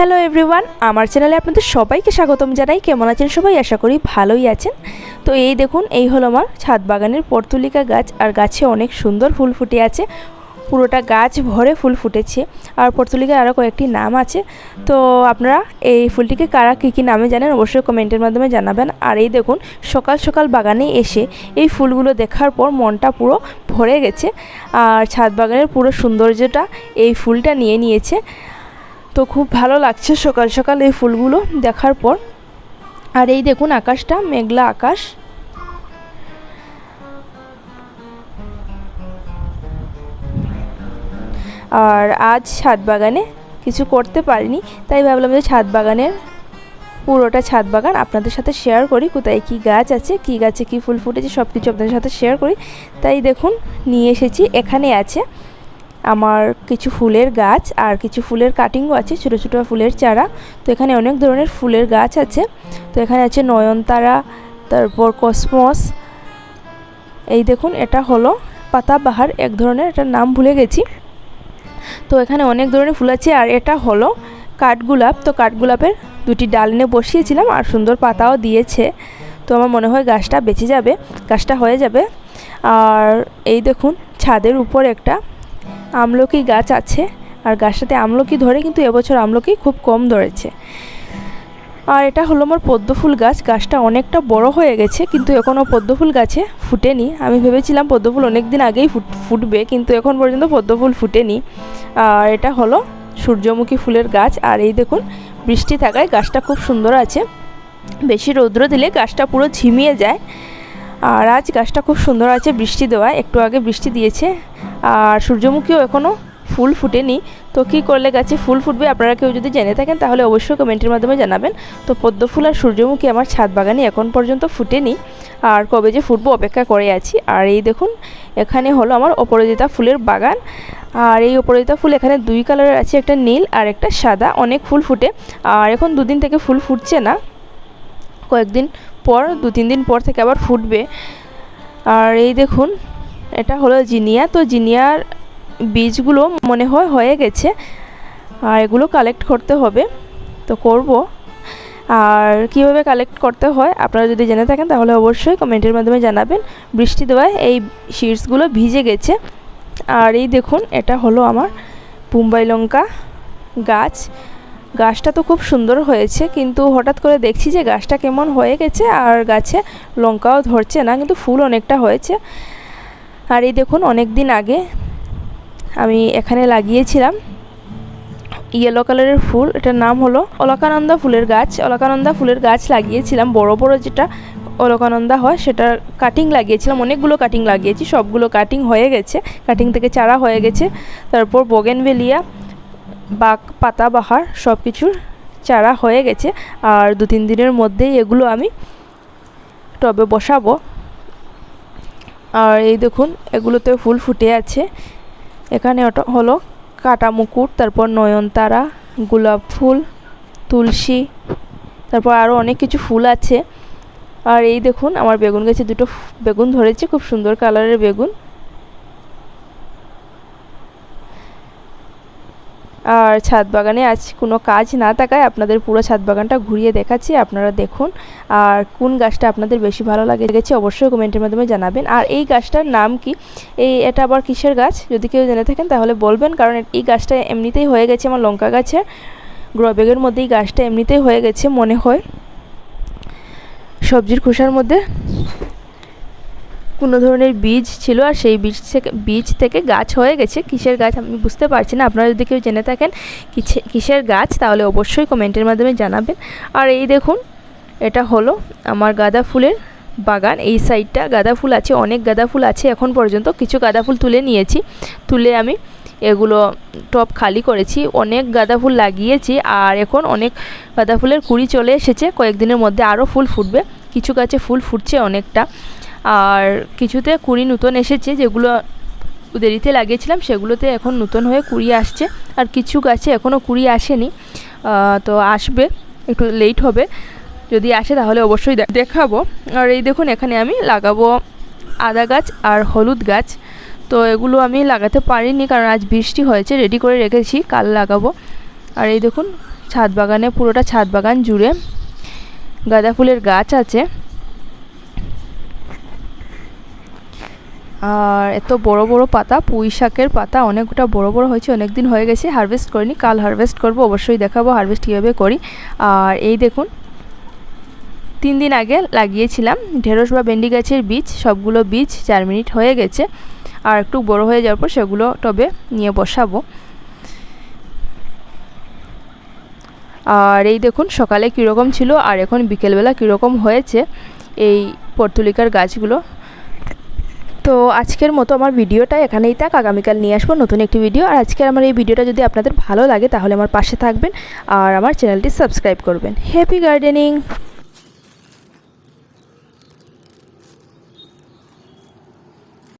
Hello everyone, আমার চ্যানেলে আপনাদের সবাইকে স্বাগতম জানাই। কেমন আছেন সবাই? আশা করি ভালোই আছেন। তো এই দেখুন, এই হলো আমার ছাদ বাগানের পর্তুলিকা গাছ, আর গাছে অনেক সুন্দর ফুল ফুটে আছে। পুরোটা গাছ ভরে ফুল ফুটেছে, আর পর্তুলিকার আরও কয়েকটি নাম আছে। তো আপনারা এই ফুলটিকে কারা কী কী নামে জানেন অবশ্যই কমেন্টের মাধ্যমে জানাবেন। আর এই দেখুন, সকাল সকাল বাগানে এসে এই ফুলগুলো দেখার পর মনটা পুরো ভরে গেছে, আর ছাদ বাগানের পুরো সৌন্দর্যটা এই ফুলটা নিয়ে নিয়েছে। তো খুব ভালো লাগছে সকাল সকাল এই ফুলগুলো দেখার পর। আর এই দেখুন আকাশটা, মেঘলা আকাশ। আর আজ ছাদ বাগানে কিছু করতে পারিনি, তাই ভাবলাম যে ছাদ বাগানের পুরোটা ছাদ বাগান আপনাদের সাথে শেয়ার করি, কোথায় কি গাছ আছে, কি গাছে কি ফুল ফুটেছে সব কিছু আপনাদের সাথে শেয়ার করি। তাই দেখুন, নিয়ে এসেছি, এখানে আছে। আমার কিছু ফুলের গাছ আর কিছু ফুলের কাটিংও আছে, ছোটো ছোটো ফুলের চারা। তো এখানে অনেক ধরনের ফুলের গাছ আছে। তো এখানে আছে নয়নতারা, তারপর কসমস। এই দেখুন, এটা হলো পাতাবাহার, এক ধরনের, এটার নাম ভুলে গেছি। তো এখানে অনেক ধরনের ফুল আছে, আর এটা হলো কাঠগোলাপ। তো কাঠগোলাপের দুটি ডাল এনে বসিয়েছিলাম, আর সুন্দর পাতাও দিয়েছে। তো আমার মনে হয় গাছটা বেঁচে যাবে, গাছটা হয়ে যাবে। আর এই দেখুন, ছাদের উপর একটা আমলকি গাছ আছে, আর গাছটাতে আমলকি ধরে কিন্তু এবছর আমলকি খুব কম ধরেছে। আর এটা হলো আমার পদ্ম ফুল গাছ, গাছটা অনেকটা বড় হয়ে গেছে, কিন্তু এখনও পদ্ম ফুল গাছে ফুটেনি। আমি ভেবেছিলাম পদ্ম ফুল অনেক দিন আগেই ফুট, ফুটবে, কিন্তু এখন পর্যন্ত পদ্ম ফুল ফুটেনি। আর এটা হলো সূর্যমুখী ফুলের গাছ, আর এই দেখুন, বৃষ্টি থাকায় গাছটা খুব সুন্দর আছে। বেশি রৌদ্র দিলে গাছটা পুরো ঝিমিয়ে যায়। আর আজ গাছটা খুব সুন্দর আছে বৃষ্টি দেওয়ায়, একটু আগে বৃষ্টি দিয়েছে। আর সূর্যমুখীও এখনও ফুল ফুটেনি। তো কী করলে গাছে ফুল ফুটবে আপনারা কেউ যদি জেনে থাকেন, তাহলে অবশ্যই কমেন্টের মাধ্যমে জানাবেন। তো পদ্ম ফুল আর সূর্যমুখী আমার ছাদ বাগানে এখন পর্যন্ত ফুটেনি। আর কবে যে ফুটবো অপেক্ষা করে আছি। আর এই দেখুন, এখানে হলো আমার অপরাজিতা ফুলের বাগান। আর এই অপরাজিতা ফুল এখানে দুই কালারের আছে, একটা নীল আর একটা সাদা। অনেক ফুল ফুটে। আর এখন দুদিন থেকে ফুল ফুটছে না। কয়েকদিন পর দু তিন দিন পর থেকে আবার ফুটবে। আর এই দেখুন এটা হলো জিনিয়া। তো জিনিয়ার বীজগুলো মনে হয় হয়ে গেছে, আর এগুলো কালেক্ট করতে হবে। তো করব। আর কীভাবে কালেক্ট করতে হয়, আপনারা যদি জেনে থাকেন তাহলে অবশ্যই কমেন্টের মাধ্যমে জানাবেন। বৃষ্টি দেওয়ায় এই শিডসগুলো ভিজে গেছে। আর এই দেখুন, এটা হলো আমার মুম্বাই লঙ্কা গাছ। গাছটা তো খুব সুন্দর হয়েছে, কিন্তু হঠাৎ করে দেখছি যে গাছটা কেমন হয়ে গেছে, আর গাছে লঙ্কাও ধরছে না, কিন্তু ফুল অনেকটা হয়েছে। আর এই দেখুন অনেক দিন আগে আমি এখানে লাগিয়েছিলাম ইয়েলো কালারের ফুল। এটার নাম হলো অলকানন্দা ফুলের গাছ। অলকানন্দা ফুলের গাছ লাগিয়েছিলাম। বড় বড় যেটা অলকানন্দা হয়, সেটার কাটিং লাগিয়েছিলাম। অনেকগুলো কাটিং লাগিয়েছি। সবগুলো কাটিং হয়ে গেছে। কাটিং থেকে চারা হয়ে গেছে। তারপর বগেনভেলিয়া বাক, পাতাবাহার সব কিছুর চারা হয়ে গেছে। আর দু তিন দিনের মধ্যেই এগুলো আমি টবে বসাবো। আর এই দেখুন, এগুলোতে ফুল ফুটে আছে। এখানে ওটা হলো কাটা মুকুট, তারপর নয়নতারা, গোলাপ ফুল, তুলসী, তারপর আরও অনেক কিছু ফুল আছে। আর এই দেখুন, আমার বেগুন গাছে দুটো বেগুন ধরেছে, খুব সুন্দর কালারের বেগুন। আর ছাদ বাগানে আজ কোনো কাজ না থাকায় আপনাদের পুরো ছাদ বাগানটা ঘুরিয়ে দেখাচ্ছি, আপনারা দেখুন। আর কোন গাছটা আপনাদের বেশি ভালো লাগে গেছে অবশ্যই কমেন্টের মাধ্যমে জানাবেন। আর এই গাছটার নাম কি? এই এটা আবার কিসের গাছ? যদি কেউ জেনে থাকেন তাহলে বলবেন, কারণ এই গাছটা এমনিতেই হয়ে গেছে আমার লঙ্কা গাছের গ্রবেগের মধ্যেই গাছটা এমনিতেই হয়ে গেছে মনে হয় সবজির খোসার মধ্যে। কোনো ধরনের বীজ ছিল আর সেই বীজ থেকে বীজ থেকে গাছ হয়ে গেছে। কিসের গাছ আমি বুঝতে পারছি না। আপনারা যদি কেউ জেনে থাকেন কিসের গাছ, তাহলে অবশ্যই কমেন্টের মাধ্যমে জানাবেন। আর এই দেখুন, এটা হলো আমার গাঁদা ফুলের বাগান। এই সাইডটা গাঁদা ফুল আছে, অনেক গাঁদা ফুল আছে। এখন পর্যন্ত কিছু গাঁদা ফুল তুলে নিয়েছি। তুলে আমি এগুলো টপ খালি করেছি। অনেক গাঁদা ফুল লাগিয়েছি আর এখন অনেক গাঁদা ফুলের কুড়ি চলে এসেছে। কয়েকদিনের মধ্যে আরও ফুল ফুটবে। কিছু গাছে ফুল ফুটছে অনেকটা। আর কিছুতে কুড়ি নতুন এসেছে, যেগুলো দেরিতে লাগিয়েছিলাম, সেগুলোতে এখন নতুন হয়ে কুড়ি আসছে। আর কিছু গাছে এখনও কুড়ি আসেনি। তো আসবে, একটু লেট হবে। যদি আসে তাহলে অবশ্যই দেখাবো। আর এই দেখুন, এখানে আমি লাগাবো আদা গাছ আর হলুদ গাছ। তো এগুলো আমি লাগাতে পারিনি, কারণ আজ বৃষ্টি হয়েছে রেডি করে রেখেছি, কাল লাগাবো। আর এই দেখুন, ছাদ বাগানে, পুরোটা ছাদ বাগান জুড়ে গাঁদা ফুলের গাছ আছে। আর এত বড় বড় পাতা, পুঁই শাকের পাতা, অনেকটা বড় বড় হয়েছে অনেক দিন হয়ে গেছে হারভেস্ট করিনি, কাল হারভেস্ট করব, অবশ্যই দেখাবো হারভেস্ট কীভাবে করি। আর এই দেখুন, তিন দিন আগে লাগিয়েছিলাম, ঢেঁড়স বা ভেন্ডি গাছের বীজ, সবগুলো বীজ চার মিনিট হয়ে গেছে, আর একটু বড় হয়ে যাওয়ার পর সেগুলো টবে নিয়ে বসাবো। আর এই দেখুন, সকালে কীরকম ছিল, আর এখন বিকেলবেলা কীরকম হয়েছে, এই পর্তুলিকার গাছগুলো তো আজকের মতো আমার ভিডিওটা এখানেই থাক। আগামীকাল নিয়ে আসব নতুন একটি ভিডিও। আর আজকের আমার এই ভিডিওটা যদি আপনাদের ভালো লাগে, তাহলে আমার পাশে থাকবেন আর আমার চ্যানেলটি সাবস্ক্রাইব করবেন। Happy gardening